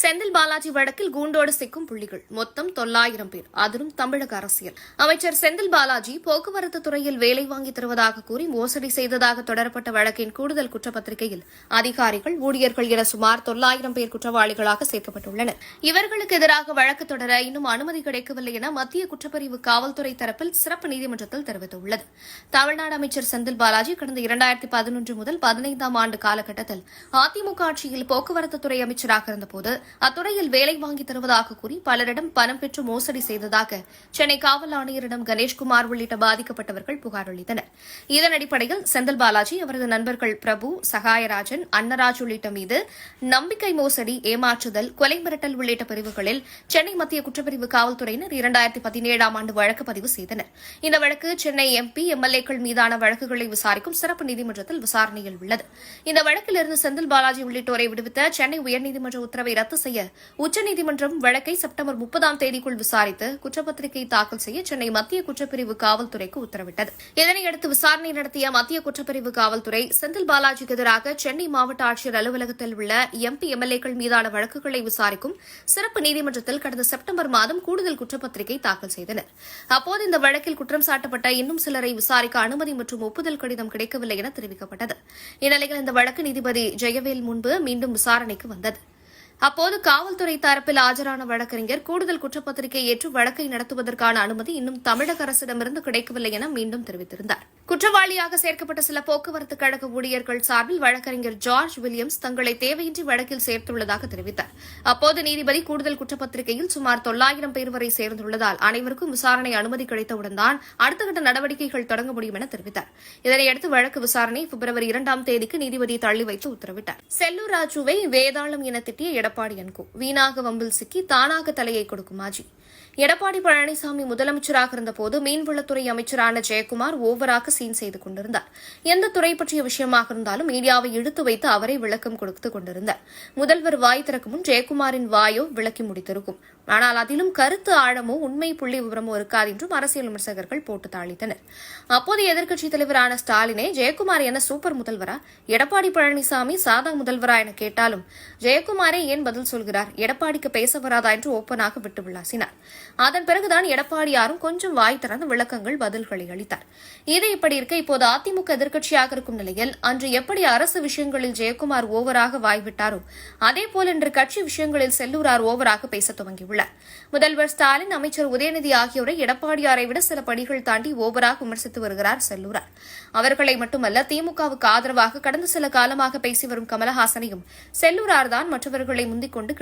செந்தில் பாலாஜி வழக்கில் கூண்டோடு சிக்கும் புள்ளிகள். மொத்தம் தொள்ளாயிரம் பேர். அதிலும் தமிழக அரசியல். அமைச்சர் செந்தில் பாலாஜி போக்குவரத்து துறையில் வேலை வாங்கி தருவதாக கூறி மோசடி செய்ததாக தொடரப்பட்ட வழக்கின் கூடுதல் குற்றப்பத்திரிகையில் அதிகாரிகள் ஊழியர்கள் என சுமார் தொள்ளாயிரம் பேர் குற்றவாளிகளாக சேர்க்கப்பட்டுள்ளனர். இவர்களுக்கு எதிராக வழக்கு தொடர இன்னும் அனுமதி கிடைக்கவில்லை என மத்திய குற்றப்பிரிவு காவல்துறை தரப்பில் சிறப்பு நீதிமன்றத்தில் தெரிவித்துள்ளது. தமிழ்நாடு அமைச்சர் செந்தில் பாலாஜி கடந்த இரண்டாயிரத்தி பதினொன்று முதல் பதினைந்தாம் ஆண்டு காலகட்டத்தில் அதிமுக ஆட்சியில் போக்குவரத்து துறை அமைச்சராக இருந்தபோது அத்துறையில் வேலை வாங்கி தருவதாக கூறி பலரிடம் பணம் பெற்று மோசடி செய்ததாக சென்னை காவல் ஆணையரிடம் கணேஷ்குமார் உள்ளிட்ட பாதிக்கப்பட்டவர்கள் புகார் அளித்தனர். இதன் அடிப்படையில் செந்தில் பாலாஜி அவரது நண்பர்கள் பிரபு சகாயராஜன் அன்னராஜ் உள்ளிட்ட மீது நம்பிக்கை மோசடி ஏமாற்றுதல் கொலை மிரட்டல் உள்ளிட்ட பிரிவுகளில் சென்னை மத்திய குற்றப்பிரிவு காவல்துறையினர் இரண்டாயிரத்தி பதினேழாம் ஆண்டு வழக்கு பதிவு செய்தனர். இந்த வழக்கு சென்னை எம்பி எம்எல்ஏக்கள் மீதான வழக்குகளை விசாரிக்கும் சிறப்பு நீதிமன்றத்தில் விசாரணையில் உள்ளது. இந்த வழக்கிலிருந்து செந்தில் பாலாஜி உள்ளிட்டோரை விடுவித்த சென்னை உயர்நீதிமன்ற உத்தரவை ரத்து செய்ய உச்சநீதிமன்றம் வழக்கை செப்டம்பர் முப்பதாம் தேதிக்குள் விசாரித்து குற்றப்பத்திரிகை தாக்கல் செய்ய சென்னை மத்திய குற்றப்பிரிவு காவல்துறைக்கு உத்தரவிட்டது. இதனையடுத்து விசாரணை நடத்திய மத்திய குற்றப்பிரிவு காவல்துறை செந்தில் பாலாஜிக்கு எதிராக சென்னை மாவட்ட ஆட்சியர் அலுவலகத்தில் உள்ள எம்பி எம்எல்ஏக்கள் மீதான வழக்குகளை விசாரிக்கும் சிறப்பு நீதிமன்றத்தில் கடந்த செப்டம்பர் மாதம் கூடுதல் குற்றப்பத்திரிகை தாக்கல் செய்தனர். அப்போது இந்த வழக்கில் குற்றம் சாட்டப்பட்ட இன்னும் சிலரை விசாரிக்க அனுமதி மற்றும் ஒப்புதல் கடிதம் கிடைக்கவில்லை என தெரிவிக்கப்பட்டது. இந்நிலையில் இந்த வழக்கு நீதிபதி ஜெயவேல் முன்பு மீண்டும் விசாரணைக்கு வந்தது. அப்போது காவல்துறை தரப்பில் ஆஜரான வழக்கறிஞர் கூடுதல் குற்றப்பத்திரிகை ஏற்று வழக்கை நடத்துவதற்கான அனுமதி இன்னும் தமிழக அரசிடமிருந்து கிடைக்கவில்லை என மீண்டும் தெரிவித்திருந்தார். குற்றவாளியாக சேர்க்கப்பட்ட சில போக்குவரத்து கழக ஊழியர்கள் சார்பில் வழக்கறிஞர் ஜார்ஜ் வில்லியம்ஸ் தங்களை தேவையின்றி வழக்கில் சேர்த்துள்ளதாக தெரிவித்தார். அப்போது நீதிபதி கூடுதல் குற்றப்பத்திரிகையில் சுமார் தொள்ளாயிரம் பேர் வரை சேர்ந்துள்ளதால் அனைவருக்கும் விசாரணை அனுமதி கிடைத்தவுடன் தான் அடுத்த கட்ட நடவடிக்கைகள் தொடங்க முடியும் என தெரிவித்தார். இதனையடுத்து வழக்கு விசாரணை பிப்ரவரி இரண்டாம் தேதிக்கு நீதிபதி தள்ளி வைத்து உத்தரவிட்டார். செல்லூர் ராஜுவை வேதாளம் என திட்டிய எடப்பாடி என்கோ வீணாக வம்பில் சிக்கி தானாக தலையை கொடுக்கும் ஆஜி எடப்பாடி பழனிசாமி முதலமைச்சராக இருந்தபோது மீன்வளத்துறை அமைச்சரான ஜெயக்குமார் ஓவராக சீன் செய்து கொண்டிருந்தார். எந்த துறை பற்றிய விஷயமாக இருந்தாலும் மீடியாவை இழுத்து வைத்து அவரை விளக்கம் கொடுத்துக் கொண்டிருந்தார். முதல்வர் வாய் திறக்கும் முன் ஜெயக்குமாரின் வாயோ விளக்கி முடித்திருக்கும். ஆனால் அதிலும் கருத்து ஆழமோ உண்மை புள்ளி விவரமோ இருக்காது என்றும் அரசியல் விமர்சகர்கள் போட்டு தாளித்தனர். அப்போது எதிர்க்கட்சித் தலைவரான ஸ்டாலினே ஜெயக்குமார் என சூப்பர் முதல்வரா? எடப்பாடி பழனிசாமி சாதா முதல்வரா என கேட்டாலும் ஜெயக்குமாரே ஏன் பதில் சொல்கிறார்? எடப்பாடிக்கு பேச வராதா? என்று ஓப்பனாக விட்டு விளாசினார். அதன் பிறகுதான் எடப்பாடியாரும் கொஞ்சம் வாய் திறந்து விளக்கங்கள் பதில்களை அளித்தார். இது இப்படி இருக்க இப்போது அதிமுக எதிர்க்கட்சியாக இருக்கும் நிலையில் அன்று எப்படி அரசு விஷயங்களில் ஜெயக்குமார் ஓவராக வாய்விட்டாரோ அதேபோல் இன்று கட்சி விஷயங்களில் செல்லூரார் ஓவராக பேச துவங்கியுள்ளார். முதல்வர் ஸ்டாலின் அமைச்சர் உதயநிதி ஆகியோரை எடப்பாடியாரை விட சில படிகள் தாண்டி ஓவராக விமர்சித்து வருகிறார் செல்லூரார். அவர்களை மட்டுமல்ல திமுகவுக்கு ஆதரவாக கடந்த சில காலமாக பேசி வரும் கமலஹாசனையும் செல்லூரார் தான் மற்றவர்களை முந்திக் கொண்டு